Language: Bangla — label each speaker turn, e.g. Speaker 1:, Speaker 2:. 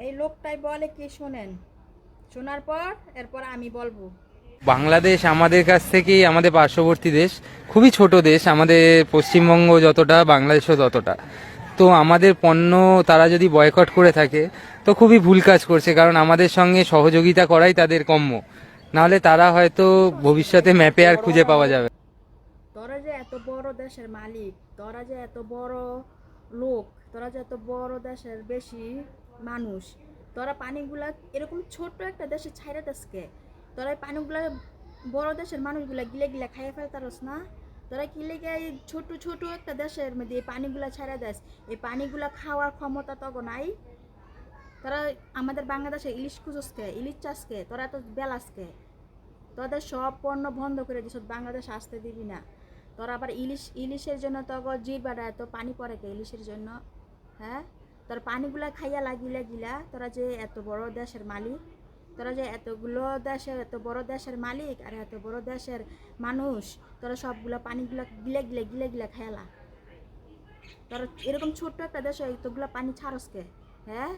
Speaker 1: এই লোকটাই বলে কি শোনেন? শোনার পর এরপর আমি বলব।
Speaker 2: বাংলাদেশ আমাদের কাছ থেকেই আমাদের পার্শ্ববর্তী দেশ খুবই ছোট দেশ আমাদের পশ্চিমবঙ্গ যতটা বাংলাদেশও ততটা। তো আমাদের পণ্য তারা যদি বয়কট করে থাকে তো খুবই ভুল কাজ করছে কারণ আমাদের সঙ্গে সহযোগিতা করাই তাদের কম্য নাহলে তারা হয়তো ভবিষ্যতে ম্যাপে আর খুঁজে পাওয়া যাবে।
Speaker 1: তোরা যে এত বড় দেশের মালিক তোরা যে এত বড় লোক, তোরা যে এত বড় দেশের বেশি মানুষ, তোরা পানিগুলা এরকম ছোট্ট একটা দেশে ছাইরা দেশকে তোরা পানিগুলা বড় দেশের মানুষগুলা গিলে গিলে খাইয়ে ফেলতারস না? তোরা কি লেগে এই ছোট ছোট একটা দেশের মধ্যে এই পানিগুলা ছাইরা দেশ এই পানিগুলা খাওয়ার ক্ষমতা তখন নাই? তোরা আমাদের বাংলাদেশে ইলিশ খুঁজসকে ইলিশ চাষকে তোরা তো বেলাসকে তোদের সব পণ্য বন্ধ করে দিস বাংলাদেশ আসতে দিবি না। তোরা আবার ইলিশ, ইলিশের জন্য তো জির বাড়া, এত পানি পড়ে কে ইলিশের জন্য? হ্যাঁ? তোর পানিগুলা খাইয়া লাগিলা গিলা তোরা যে এত বড় দেশের মালিক, তোরা যে এতগুলো দেশের, এত বড় দেশের মালিক আর এত বড় দেশের মানুষ, তোরা সবগুলো পানিগুলা গিলে গিলে গিলে গিলে খাইলা। তোরা এরকম ছোট্ট একটা দেশে এতগুলো পানি ছাড়সকে হ্যাঁ?